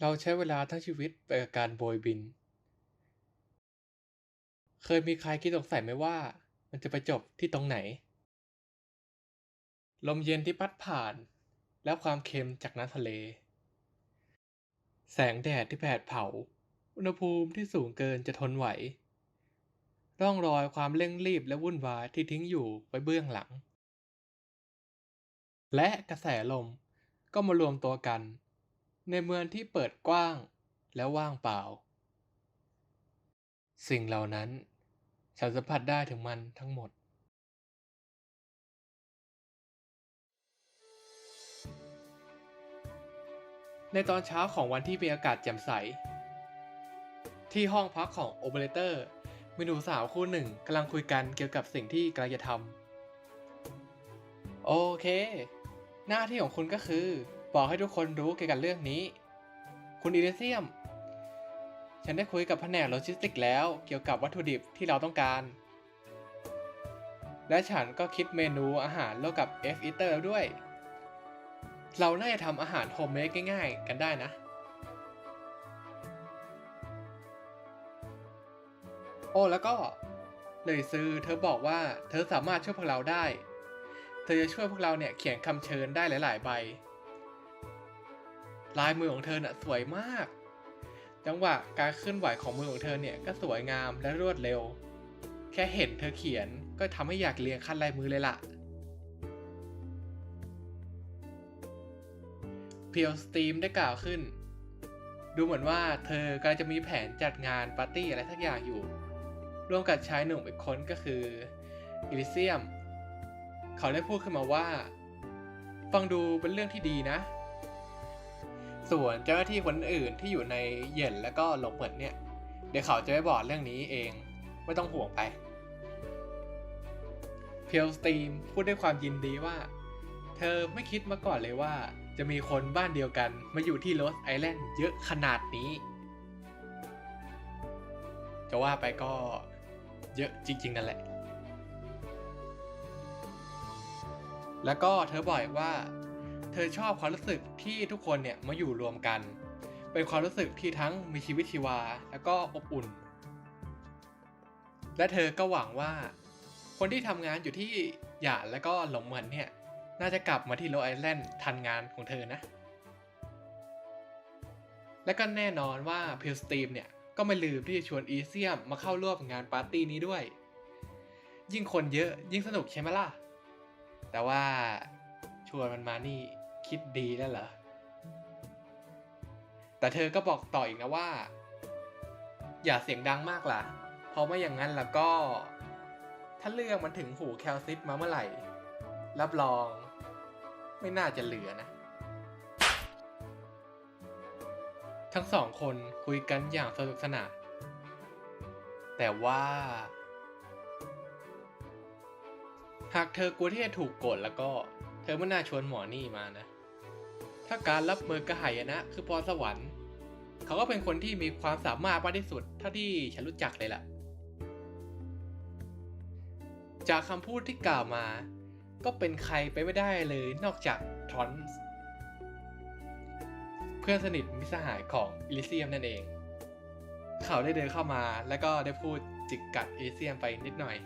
เราใช้เวลาทั้งชีวิตไปกับการโบยบิน เคยมีใครคิดสงสัยไหมว่ามันจะไปจบที่ตรงไหน ลมเย็นที่พัดผ่าน และความเค็มจากน้ำทะเล แสงแดดที่แผดเผา อุณหภูมิที่สูงเกินจะทนไหว ร่องรอยความเร่งรีบและวุ่นวายที่ทิ้งอยู่ไว้เบื้องหลัง และกระแสลมก็มารวมตัวกัน ในเมืองที่เปิดกว้างและว่างเปล่า สิ่งเหล่านั้นฉันสัมผัสได้ถึงมันทั้งหมด ในตอนเช้าของวันที่มีอากาศแจ่มใส ที่ห้องพักของโอเปอเรเตอร์ มีหนูสาวคู่หนึ่งกำลังคุยกันเกี่ยวกับสิ่งที่กำลังจะทำโอเค หน้าที่ของคุณก็คือ บอกให้ทุกคนรู้เกี่ยวกับเรื่องนี้ คุณอีเลเซียม ฉันได้คุยกับแผนกโลจิสติกแล้วเกี่ยวกับวัตถุดิบที่เราต้องการ และฉันก็คิดเมนูอาหารร่วมกับ F Eater แล้วด้วย เราน่าจะทำอาหารโฮมเมดง่ายๆ กันได้นะ อ้แล้วก็เลยซื้อเธอบอกว่าเธอสามารถช่วยพวกเราได้ เธอจะช่วยพวกเราเนี่ยเขียนคำเชิญได้หลาย ๆ ใบ ลายมือของเธอน่ะสวยมาก จังหวะการเคลื่อนไหวของมือของเธอเนี่ยก็สวยงามและรวดเร็ว แค่เห็นเธอเขียนก็ทำให้อยากเรียนขั้นลายมือเลยล่ะเพียวสตรีมได้กล่าวขึ้น ดูเหมือนว่าเธอกำลังจะมีแผนจัดงานปาร์ตี้อะไรสักอย่างอยู่ ร่วมกับชายหนุ่มอีกคนก็คืออิลิเซียม เขาได้พูดขึ้นมาว่า ฟังดูเป็นเรื่องที่ดีนะ ส่วนเจ้าหน้าที่คนอื่นที่อยู่ในเย็นแล้วก็หลงเปิดเนี่ย เดี๋ยวเขาจะไปบอกเรื่องนี้เอง ไม่ต้องห่วงไป เพียวสตีมพูดด้วยความยินดีว่า เธอไม่คิดมาก่อนเลยว่า จะมีคนบ้านเดียวกันมาอยู่ที่โรสไอแลนด์เยอะขนาดนี้จะว่าไปก็ เยอะจริง ๆ นั่นแหละ แล้วก็เธอบอกว่า เธอชอบความรู้สึกที่ทุกคนเนี่ยมาอยู่รวมกัน เป็นความรู้สึกที่ทั้งมีชีวิตชีวาแล้วก็อบอุ่น และเธอก็หวังว่า คนที่ทำงานอยู่ที่หยาดแล้วก็หลงเหมือนเนี่ยน่าจะกลับมาที่โรไอแลนด์ทันงานของเธอนะ และก็แน่นอนว่าพิลสตีมเนี่ย ก็ไม่ลืมที่จะชวนอีเซียมมาเข้าร่วมงานปาร์ตี้นี้ด้วย ยิ่งคนเยอะยิ่งสนุกใช่ไหมล่ะ แต่ว่าชวนมันมานี่คิดดีแล้วเหรอ แต่เธอก็บอกต่ออีกนะว่า อย่าเสียงดังมากล่ะ เพราะไม่อย่างนั้นแล้วก็ ถ้าเรื่องมันถึงหูแคลซิสมาเมื่อไหร่ รับรอง ไม่น่าจะเหลือนะ ทั้งสองคนคุยกันอย่างสนุกสนานแต่ว่า หากเธอกลัวที่จะถูกกดแล้วก็ เธอไม่น่าชวนหมอนี่มานะ ถ้าการรับมือกระหายนะ คือพรสวรรค์ เขาก็เป็นคนที่มีความสามารถมากที่สุดเท่าที่ฉันรู้จักเลยล่ะ จากคำพูดที่กล่าวมา ก็เป็นใครไปไม่ได้เลยนอกจากทรอนส์ พื่อนสนิทมิสหายของอิลิเซียมนั่นเอง เขาได้เดินเข้ามาแล้วก็ได้พูดจิกกัดอิลิเซียมไปนิดหน่อย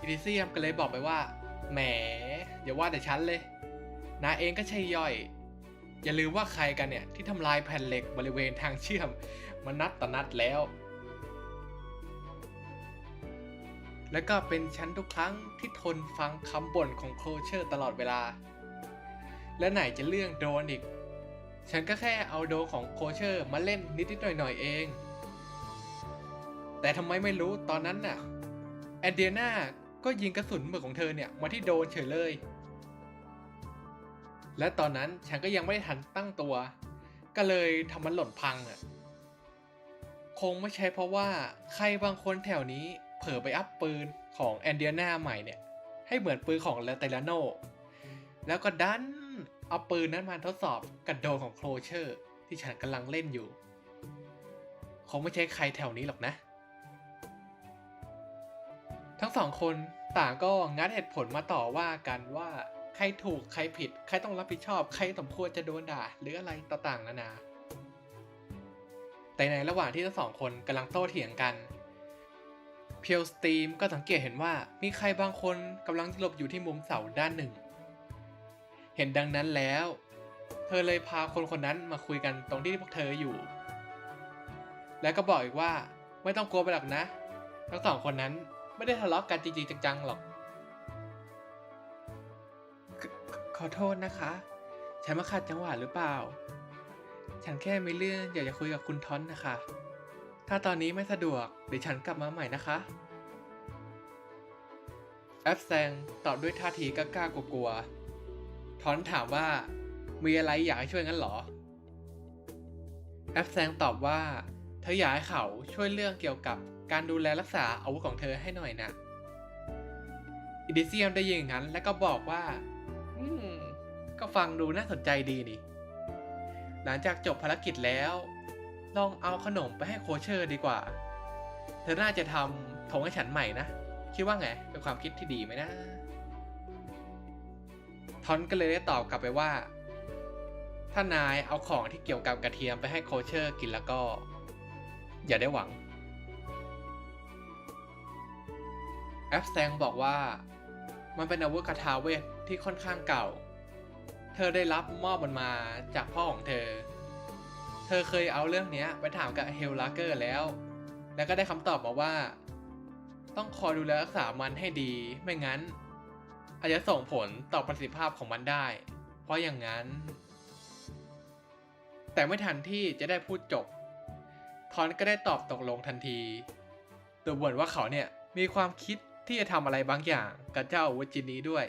อิลิเซียมก็เลยบอกไปว่า แหมอย่าว่าแต่ฉันเลยนาเองก็ใช่ย่อย อย่าลืมว่าใครกันเนี่ยที่ทำลายแผ่นเหล็กบริเวณทางเชื่อมมานัดต่อนัดแล้ว และก็เป็นฉันทุกครั้งที่ทนฟังคำบ่นของโคลเชอร์ตลอดเวลา และไหนจะเรื่องโดนอีก ฉันก็แค่เอาโดนของโคเชอร์มาเล่นนิดๆหน่อยๆเอง แต่ทำไมไม่รู้ตอนนั้นน่ะ แอนเดียนาก็ยิงกระสุนมือของเธอเนี่ยมาที่โดนเฉยเลย และตอนนั้นฉันก็ยังไม่ได้ทันตั้งตัว ก็เลยทำมันหล่นพังอะ คงไม่ใช่เพราะว่าใครบางคนแถวนี้เผลอไปอัพปืนของแอนเดียนาใหม่เนี่ย ให้เหมือนปืนของเลเตลาโน แล้วก็ดัน เอาปืนนั้นมาทดสอบกับโดของโคลเชอร์ ที่ฉันกำลังเล่นอยู่ คงไม่ใช่ใครแถวนี้หรอกนะ ทั้งสองคนต่างก็งัดเหตุผลมาต่อว่ากันว่าใครถูกใครผิด ใครต้องรับผิดชอบ ใครสมควรจะโดนด่า หรืออะไรต่างๆนานา แต่ในระหว่างที่ทั้งสองคนกำลังโต้เถียงกันเพียวสตีมก็สังเกตเห็นว่ามีใครบางคนกำลังหลบอยู่ที่มุมเสาด้านหนึ่ง เห็นดังนั้นแล้ว เธอเลยพาคนคนนั้นมาคุยกันตรงที่พวกเธออยู่ แล้วก็บอกอีกว่าไม่ต้องกลัวไปหรอกนะ ทั้งสองคนนั้นไม่ได้ทะเลาะกันจริงๆจังๆหรอกขขอโทษนะคะ ฉันมาขัดจังหวะหรือเปล่า ฉันแค่มีเรื่องอยากจะคุยกับคุณท้อนนะคะ ถ้าตอนนี้ไม่สะดวกเดี๋ยวฉันกลับมาใหม่นะคะแอปแซงตอบด้วยท่าทีกล้าๆกลัวๆ อนถามว่า มีอะไรอยากให้ช่วยงั้นเหรอ แอปแซงตอบว่า เธออยากให้เขาช่วยเรื่องเกี่ยวกับการดูแลรักษาอาวุธของเธอให้หน่อยนะอิดิเซียมได้ยินอย่างนั้น แล้วก็บอกว่า อืม ก็ฟังดูน่าสนใจดีนี่ หลังจากจบภารกิจแล้ว ลองเอาขนมไปให้โคเชอร์ดีกว่า เธอน่าจะทำถงให้ฉันใหม่นะ คิดว่าไงเป็นความคิดที่ดีไหมนะ ทอนก็เลยได้ตอบกลับไปว่า ถ้านายเอาของที่เกี่ยวกับกระเทียมไปให้โคเชอร์กินแล้วก็ อย่าได้หวังแอปแซงบอกว่า มันเป็นอาวุธคาถาเวทที่ค่อนข้างเก่า เธอได้รับมอบมันมาจากพ่อของเธอ เธอเคยเอาเรื่องนี้ไปถามกับเฮลลาเกอร์แล้ว แล้วก็ได้คำตอบมาว่า ต้องคอยดูแลรักษามันให้ดี ไม่งั้น อาจจะส่งผลต่อประสิทธิภาพของมันได้ เพราะอย่างนั้น แต่ไม่ทันที่จะได้พูดจบ ทอนก็ได้ตอบตกลงทันทีตัวบ่นว่าเขาเนี่ยมีความคิดที่จะทำอะไรบางอย่างกับเจ้าวุจินนี้ด้วย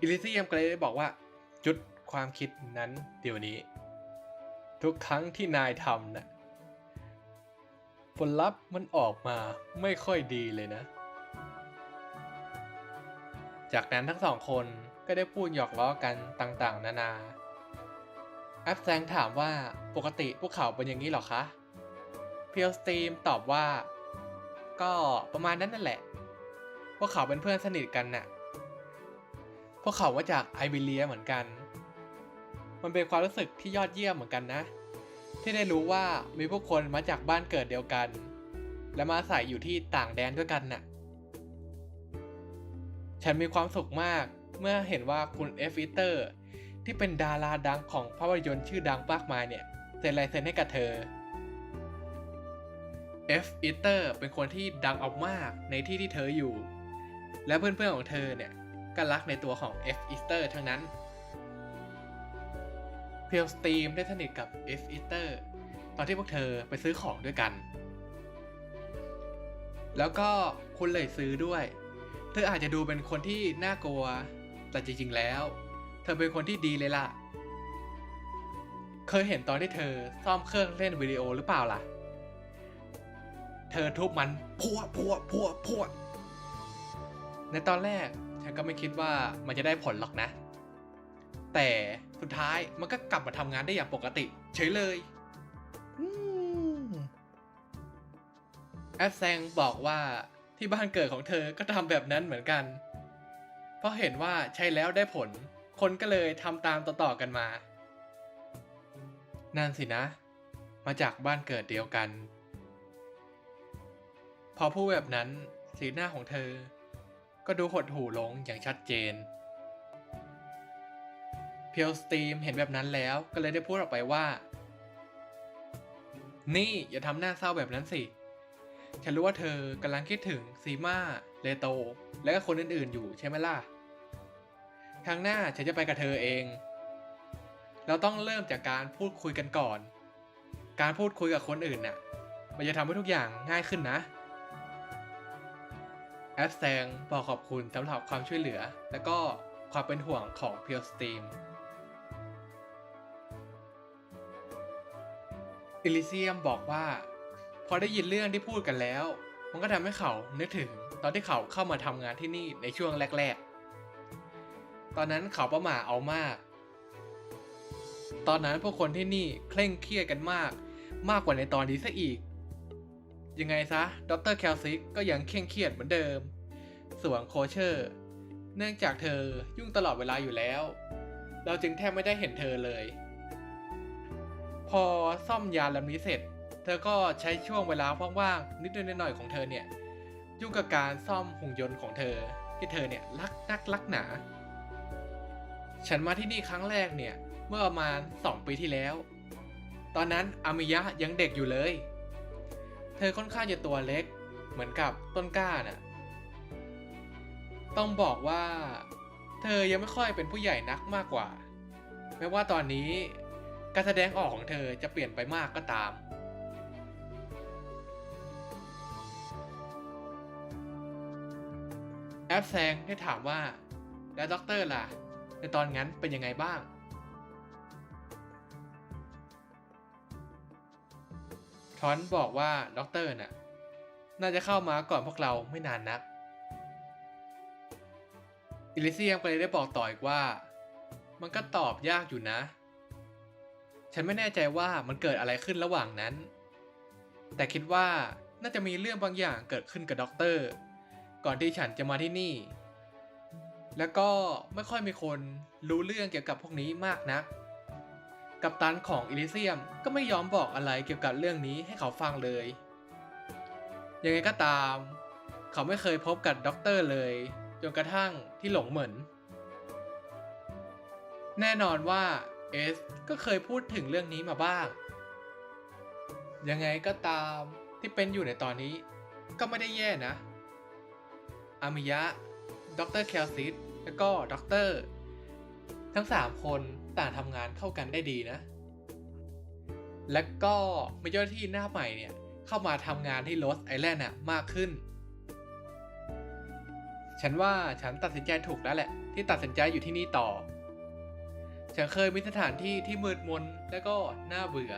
อิลิเซียมก็เลยได้บอกว่า จุดความคิดนั้นเดี๋ยวนี้ ทุกครั้งที่นายทำนะ่ะ ผลลัพธ์มันออกมาไม่ค่อยดีเลยนะ จากนั้นทั้งสองคนก็ได้พูดหยอกล้อกันต่างๆ นานา แอปแซงถามว่าปกติพวกเขาเป็นอย่างนี้หรอคะ เพียวสตีมตอบว่า ก็ประมาณนั้นนั่นแหละ พวกเขาเป็นเพื่อนสนิทกันน่ะ พวกเขามาจากไอเบเรียเหมือนกัน มันเป็นความรู้สึกที่ยอดเยี่ยมเหมือนกันนะ ที่ได้รู้ว่ามีผู้คนมาจากบ้านเกิดเดียวกัน และมาอาศัยอยู่ที่ต่างแดนด้วยกันน่ะ ฉันมีความสุขมากเมื่อเห็นว่าคุณเอฟอิเตอร์ที่เป็นดาราดังของภาพยนตร์ชื่อดังมากมายเนี่ยเซ็นลายเซ็นให้กับเธอ F e a t e r เป็นคนที่ดังเอามากในที่ที่เธออยู่ และเพื่อนๆของเธอเนี่ยก็รักในตัวของ F e a t e r ทั้งนั้น เพียวสตีมได้สนิทกับ F e a t e r ตอนที่พวกเธอไปซื้อของด้วยกัน แล้วก็คุณเลยซื้อด้วย เธออาจจะดูเป็นคนที่น่ากลัว แต่จริงๆแล้ว เธอเป็นคนที่ดีเลยล่ะ เคยเห็นตอนที่เธอซ่อมเครื่องเล่นวิดีโอหรือเปล่าล่ะ เธอทุบมันพัวพัวพัวพัวในตอนแรกฉันก็ไม่คิดว่ามันจะได้ผลหรอกนะ แต่สุดท้ายมันก็กลับมาทำงานได้อย่างปกติ เฉยเลยอแอดแซงบอกว่าที่บ้านเกิดของเธอก็ทำแบบนั้นเหมือนกัน เพราะเห็นว่าใช้แล้วได้ผล คนก็เลยทำตามต่อๆกันมา นั่นสินะ มาจากบ้านเกิดเดียวกัน พอพูดแบบนั้น สีหน้าของเธอ ก็ดูหดหู่ลงอย่างชัดเจน พียวสตีมเห็นแบบนั้นแล้วก็เลยได้พูดออกไปว่า นี่อย่าทำหน้าเศร้าแบบนั้นสิ ฉันรู้ว่าเธอกำลังคิดถึงซีมาเลโต และก็คนอื่นๆอยู่ใช่ไหมล่ะครั้งหน้าฉันจะไปกับเธอเอง เราต้องเริ่มจากการพูดคุยกันก่อน การพูดคุยกับคนอื่นน่ะ มันจะทำให้ทุกอย่างง่ายขึ้นนะ แอดแซงบอกขอบคุณสำหรับความช่วยเหลือ และก็ความเป็นห่วงของเพียวสตีม อิลิเซียมบอกว่า พอได้ยินเรื่องที่พูดกันแล้ว มันก็ทำให้เขานึกถึงตอนที่เขาเข้ามาทำงานที่นี่ในช่วงแรก ๆ ตอนนั้นเขาประหม่าเอามาก ตอนนั้นพวกคนที่นี่เคร่งเครียดกันมาก มากกว่าในตอนนี้ซะอีก ยังไงซะดรแคลซิกก็ยังเคร่งเครียดเหมือนเดิม ส่วนโคเชอร์ เนื่องจากเธอยุ่งตลอดเวลาอยู่แล้ว เราจึงแทบไม่ได้เห็นเธอเลย พอซ่อมยานลำนี้เสร็จ เธอก็ใช้ช่วงเวลาว่างๆนิดหน่อยของเธอเนี่ยยุ่งกับการซ่อมหุ่นยนต์ของเธอ ที่เธอเนี่ยรักนักรักหนา ฉันมาที่นี่ครั้งแรกเนี่ยเมื่อประมาณ 2 ปีที่แล้ว ตอนนั้นอามิยะยังเด็กอยู่เลย เธอค่อนข้างจะตัวเล็ก เหมือนกับต้นกล้าน่ะ ต้องบอกว่า เธอยังไม่ค่อยเป็นผู้ใหญ่นักมากกว่า แม้ว่าตอนนี้ การแสดงออกของเธอจะเปลี่ยนไปมากก็ตาม แอปแซงได้ถามว่า แล้วด็อกเตอร์ล่ะ ในตอนนั้นเป็นยังไงบ้าง ทอนบอกว่าด็อกเตอร์น่ะ น่าจะเข้ามาก่อนพวกเราไม่นานนัก อิลิเซียมก็เลยได้บอกต่ออีกว่า มันก็ตอบยากอยู่นะ ฉันไม่แน่ใจว่ามันเกิดอะไรขึ้นระหว่างนั้น แต่คิดว่าน่าจะมีเรื่องบางอย่างเกิดขึ้นกับด็อกเตอร์ ก่อนที่ฉันจะมาที่นี่ แล้วก็ไม่ค่อยมีคนรู้เรื่องเกี่ยวกับพวกนี้มากนัก กัปตันของอิลิเซียมก็ไม่ยอมบอกอะไรเกี่ยวกับเรื่องนี้ให้เขาฟังเลย ยังไงก็ตาม เขาไม่เคยพบกับด็อกเตอร์เลย จนกระทั่งที่หลงเหมือน แน่นอนว่า เอสก็เคยพูดถึงเรื่องนี้มาบ้าง ยังไงก็ตามที่เป็นอยู่ในตอนนี้ก็ไม่ได้แย่นะ อามิยะ ดรแคลซิส แล้วก็ดร ทั้ง 3 คนต่างทำงานเข้ากันได้ดีนะ และก็มีเจ้าหน้าที่หน้าใหม่เนี่ย เข้ามาทำงานที่โรสไอแลนด์น่ะมากขึ้น ฉันว่าฉันตัดสินใจถูกแล้วแหละ ที่ตัดสินใจอยู่ที่นี่ต่อ ฉันเคยมีสถานที่ที่มืดมนและก็น่าเบื่อ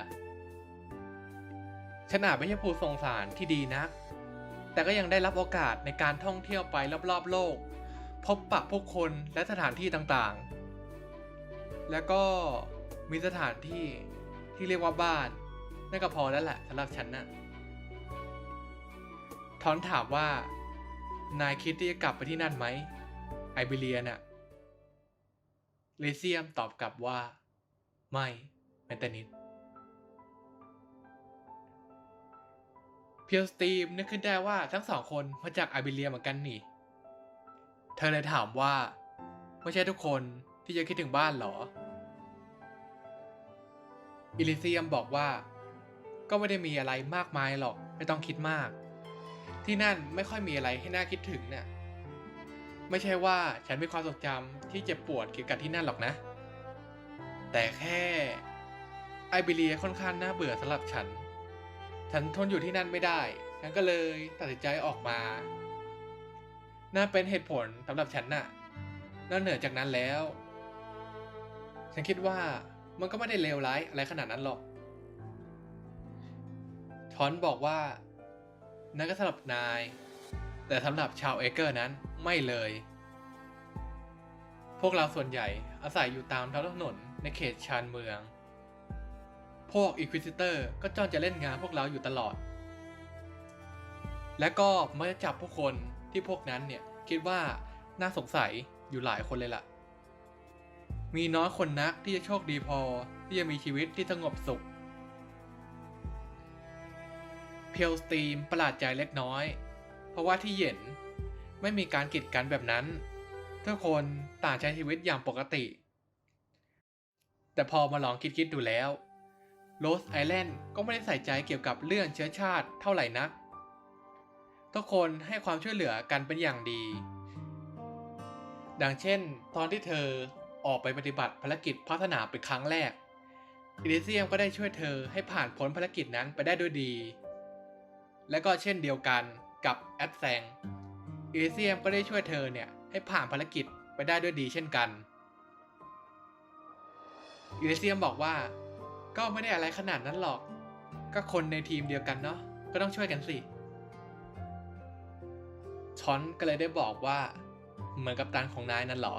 ฉันอาจไม่ใช่ผู้ส่งสารที่ดีนัก แต่ก็ยังได้รับโอกาสในการท่องเที่ยวไปรอบๆโลก พบปะผู้คนและสถานที่ต่างๆ แล้วก็มีสถานที่ที่เรียกว่าบ้านนั่นก็พอแล้วแหละสำหรับฉันนะ่ะทอนถามว่า นายคิดที่จะกลับไปที่นั่นไหมไอเบเรียน่ะ เลเซียมตอบกลับว่า ไม่แม้แต่นิด เพียวสตีมนึกขึ้นได้ว่าทั้งสองคนมาจากอเบเรียเหมือนกันนี่ เธอเลยถามว่า ไม่ใช่ทุกคนที่จะคิดถึงบ้านเหรอ อิลิเซียมบอกว่า ก็ไม่ได้มีอะไรมากมายหรอก ไม่ต้องคิดมาก ที่นั่นไม่ค่อยมีอะไรให้น่าคิดถึงเนี่ย ไม่ใช่ว่าฉันมีความทรงจำที่เจ็บปวดเกี่ยวกับที่นั่นหรอกนะ แต่แค่ไอเบเรียค่อนข้างน่าเบื่อสำหรับฉัน ฉันทนอยู่ที่นั่นไม่ได้ ฉันก็เลยตัดสินใจออกมา น่าเป็นเหตุผลสำหรับฉันน่ะนอกเหนือจากนั้นแล้ว ฉันคิดว่ามันก็ไม่ได้เลวร้ายอะไรขนาดนั้นหรอกทอนบอกว่านั่นก็สำหรับนาย แต่สำหรับชาวเอเกอร์นั้น ไม่เลย พวกเราส่วนใหญ่อาศัยอยู่ตามท้องถนนในเขตชานเมือง พวกอีควิซิเตอร์ก็จ้องจะเล่นงานพวกเราอยู่ตลอด และก็มักจะจับผู้คนที่พวกนั้นเนี่ยคิดว่าน่าสงสัยอยู่หลายคนเลยล่ะ มีน้อยคนนักที่จะโชคดีพอที่จะมีชีวิตที่สงบสุข เพียวสตีมประหลาดใจเล็กน้อย เพราะว่าที่เหย็น ไม่มีการกีดกันแบบนั้น ทุกคนต่างใช้ชีวิตอย่างปกติ แต่พอมาลองคิดๆดูแล้วโรสไอแลนด์ก็ไม่ได้ใส่ใจเกี่ยวกับเรื่องเชื้อชาติเท่าไหร่นัก ทุกคนให้ความช่วยเหลือกันเป็นอย่างดี ดังเช่น ตอนที่เธอออกไปปฏิบัติภารกิจพัฒนาเป็นครั้งแรกอิลิเซียมก็ได้ช่วยเธอให้ผ่านพ้นภารกิจนั้นไปได้ด้วยดี และก็เช่นเดียวกันกับแอดแซง อิลิเซียมก็ได้ช่วยเธอเนี่ยให้ผ่านภารกิจไปได้ด้วยดีเช่นกันอิลิเซียมบอกว่า ก็ไม่ได้อะไรขนาดนั้นหรอก ก็คนในทีมเดียวกันเนาะก็ต้องช่วยกันสิชอนก็เลยได้บอกว่า เหมือนกับตันของนายนั่นหรอ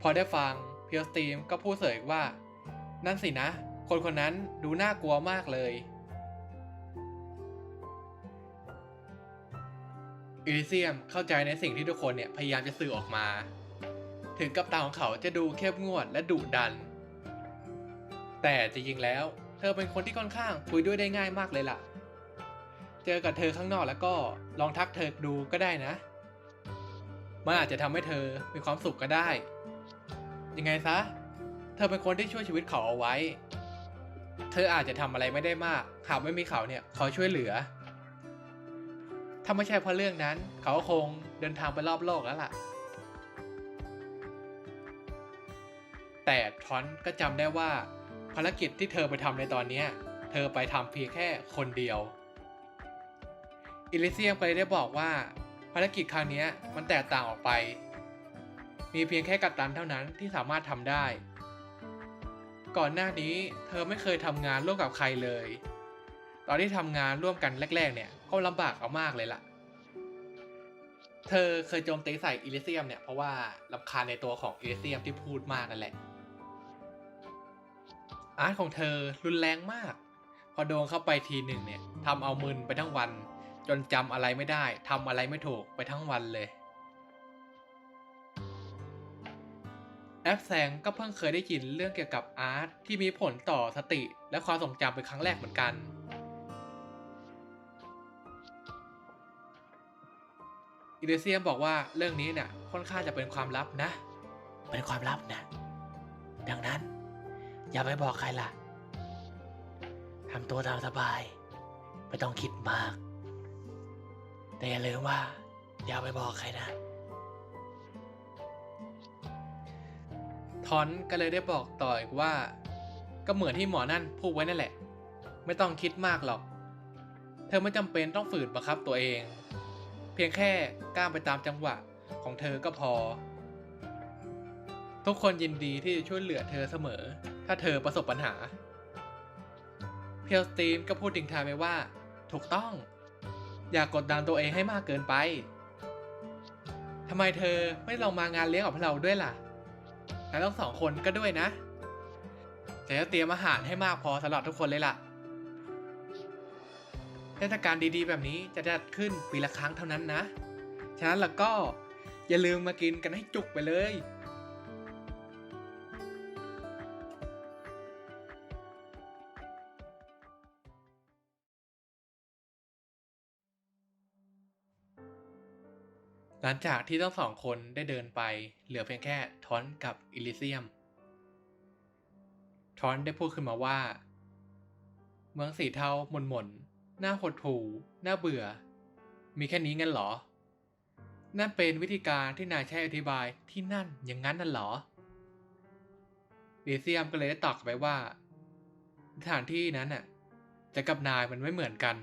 พอได้ฟังเพียวสตีมก็พูดเสยอีกว่า นั่นสินะ คนคนนั้นดูน่ากลัวมากเลย อิลิเซียมเข้าใจในสิ่งที่ทุกคนเนี่ยพยายามจะสื่อออกมา ถึงกับตาของเขาจะดูเข้มงวดและดุดัน แต่จริงๆแล้ว เธอเป็นคนที่ค่อนข้างคุยด้วยได้ง่ายมากเลยล่ะ เจอกับเธอข้างนอกแล้วก็ลองทักเธอดูก็ได้นะ มันอาจจะทำให้เธอมีความสุขก็ได้ ยังไงซะ เธอเป็นคนที่ช่วยชีวิตเขาเอาไว้ เธออาจจะทำอะไรไม่ได้มาก หากไม่มีเขาเนี่ยคอยช่วยเหลือ ถ้าไม่ใช่เพราะเรื่องนั้น เขาก็คงเดินทางไปรอบโลกแล้วล่ะ แต่ทอนก็จำได้ว่า ภารกิจที่เธอไปทำในตอนนี้เธอไปทำเพียงแค่คนเดียว อิลิเซียมก็เลยได้บอกว่า ภารกิจครั้งนี้มันแตกต่างออกไป มีเพียงแค่กัปตันเท่านั้นที่สามารถทำได้ ก่อนหน้านี้เธอไม่เคยทำงานร่วมกับใครเลย ตอนที่ทำงานร่วมกันแรก ๆ เนี่ย ก็ลำบากเอามากเลยล่ะ เธอเคยโจมตีใส่อิลิเซียมเนี่ยเพราะว่าลำคาญในตัวของอิลิเซียมที่พูดมากนั่นแหละ อาร์ตของเธอรุนแรงมาก พอโดนเข้าไปทีหนึ่งเนี่ยทำเอามึนไปทั้งวัน จนจำอะไรไม่ได้ทำอะไรไม่ถูกไปทั้งวันเลยแอปแซงก็เพิ่งเคยได้ยินเรื่องเกี่ยวกับอาร์ตที่มีผลต่อสติและความทรงจำเป็นครั้งแรกเหมือนกัน อิเลเซียมบอกว่าเรื่องนี้เนี่ยค่อนข้างจะเป็นความลับนะ เป็นความลับนะ ดังนั้น อย่าไปบอกใครล่ะทำตัวตามสบาย ไม่ต้องคิดมาก แต่อย่าลืมว่า อย่าไปบอกใครนะทอนก็เลยได้บอกต่ออีกว่า ก็เหมือนที่หมอนั่นพูดไว้นั่นแหละ ไม่ต้องคิดมากหรอก เธอไม่จำเป็นต้องฝืนบังคับตัวเองเพียงแค่ก้าวไปตามจังหวะของเธอก็พอ ทุกคนยินดีที่จะช่วยเหลือเธอเสมอ ถ้าเธอประสบปัญหา เพียวสตีมก็พูดทิ้งท้ายไปว่า ถูกต้อง อย่ากกดดันตัวเองให้มากเกินไปทำไมเธอไม่ลองมางานเลี้ยงกับพวกเราด้วยล่ะแล้วทั้งสองคนก็ด้วยนะแต่จะเตรียมอาหารให้มากพอสำหรับทุกคนเลยล่ะ เทศกาลดีๆ แบบนี้จะจัดขึ้นปีละครั้งเท่านั้นนะ ฉะนั้นแล้วก็อย่าลืมมากินกันให้จุกไปเลยหลังจากที่ทั้งสองคนได้เดินไปเหลือเพียงแค่ทอนกับอิลิเซียม ทอนได้พูดขึ้นมาว่า เมืองสีเทาหม่นหม่น น้าหดหู่หน้าเบื่อ มีแค่นี้งั้นเหรอ นั่นเป็นวิธีการที่นายใช้อธิบายที่นั่นอย่างนั้นน่ะเหรออิลิเซียมก็เลยได้ตอบกลับไปว่า สถานที่นั้นน่ะ จะกับนายมันไม่เหมือนกัน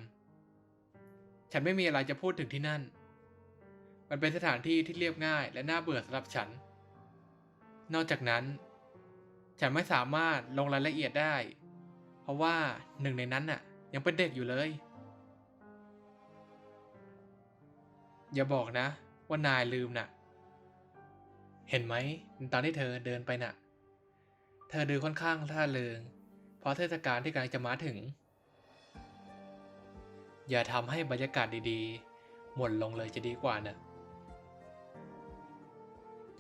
ฉันไม่มีอะไรจะพูดถึงที่นั่น มันเป็นสถานที่ที่เรียบง่ายและน่าเบื่อสำหรับฉัน นอกจากนั้น ฉันไม่สามารถลงรายละเอียดได้ เพราะว่าหนึ่งในนั้นน่ะ ยังเป็นเด็กอยู่เลย อย่าบอกนะ ว่านายลืมน่ะ เห็นไหมตอนที่เธอเดินไปน่ะ เธอดูค่อนข้างท่าเริง เพราะเทศกาลที่กำลังจะมาถึง อย่าทำให้บรรยากาศดีๆ หมดลงเลยจะดีกว่าน่ะ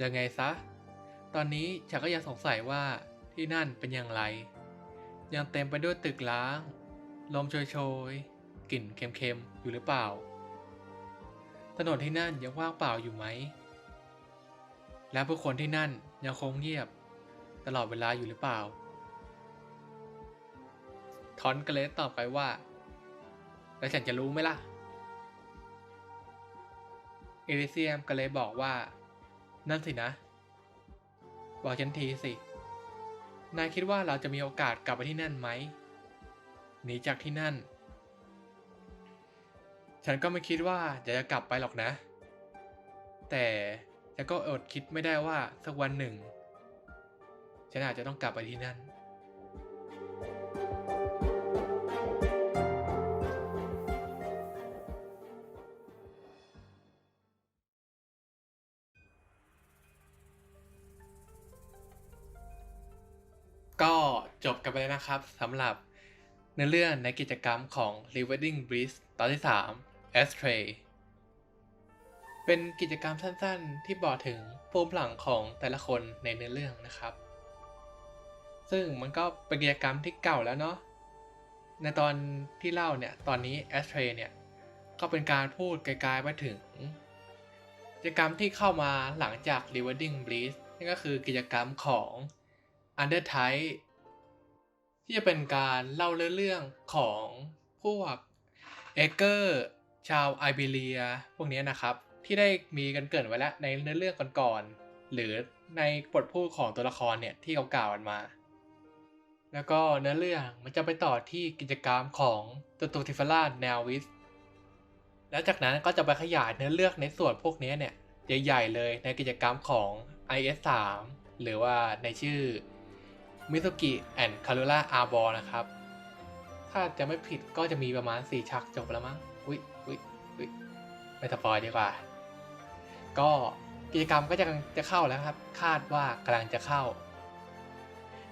ยังไงซะ ตอนนี้ฉันก็ยังสงสัยว่าที่นั่นเป็นอย่างไร ยังเต็มไปด้วยตึกล้าง ลมโชยๆ กลิ่นเค็มๆ อยู่หรือเปล่า ถนนที่นั่นยังว่างเปล่าอยู่ไหม และผู้คนที่นั่นยังคงเงียบ ตลอดเวลาอยู่หรือเปล่า ทอนก็เลยตอบไปว่า แล้วฉันจะรู้ไหมล่ะ เอลิเซียมก็เลยบอกว่า นั่นสินะ บอกฉันทีสิ นายคิดว่าเราจะมีโอกาสกลับไปที่นั่นไหม หนีจากที่นั่น ฉันก็ไม่คิดว่าจะจะกลับไปหรอกนะ แต่ฉันก็อดคิดไม่ได้ว่าสักวันหนึ่ง ฉันอาจจะต้องกลับไปที่นั่น ก็จบกันไปแล้วนะครับสำหรับเนื้อเรื่องในกิจกรรมของ Rewarding Breeze ตอนที่ 3 Astray เป็นกิจกรรมสั้นๆ ที่บอกถึงภูมิหลังของแต่ละคนในเนื้อเรื่องนะครับ ซึ่งมันก็เป็นกิจกรรมที่เก่าแล้วเนาะ ในตอนที่เล่าเนี่ย ตอนนี้ Astray เนี่ย ก็เป็นการพูดไกลๆไปถึง กิจกรรมที่เข้ามาหลังจาก Rewarding Breeze นั่นก็คือกิจกรรมของ Under t y p e ที่จะเป็นการเล่าเรื่องของพวกเอเกอร์ ชาวไอเบเรียพวกนี้นะครับ ที่ได้มีกันเกรินไว้แล้วในเนื้อเรื่องก่อนๆหรือในบทพูดของตัวละครเนี่ยที่เขากล่าวกันมา แล้วก็เนื้อเรื่องมันจะไปต่อที่กิจกรรมของตตูติฟล่าแนววิสแล้วจากนั้นก็จะไปขยายเนื้อเรื่องในส่วนพวกนี้เนี่ยใหญ่ๆเลยในกิจกรรมของ IS3 หรือว่าในชื่อ Mizuki and Karura Arbor นะครับ ถ้าจะไม่ผิดก็จะมีประมาณ4ชักจบแล้วมั้ง ไม่สปอยดีกว่า ก็กิจกรรมก็จะกำลังจะเข้าแล้วครับ คาดว่ากำลังจะเข้า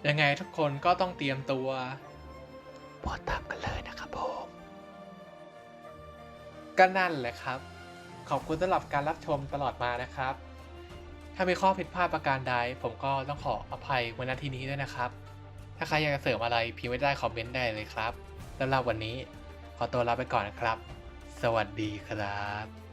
ยังไงทุกคนก็ต้องเตรียมตัวพอตามกันเลยนะครับผมก็นั่นแหละครับ ขอบคุณสำหรับการรับชมตลอดมานะครับ ถ้ามีข้อผิดพลาดประการใด ผมก็ต้องขออภัยไว้ณที่นี้ด้วยนะครับ ถ้าใครอยากจะเสริมอะไรพิมพ์ไว้ได้คอมเมนต์ได้เลยครับสำหรับวันนี้ขอตัวลาไปก่อนนะครับส วัสดีครับ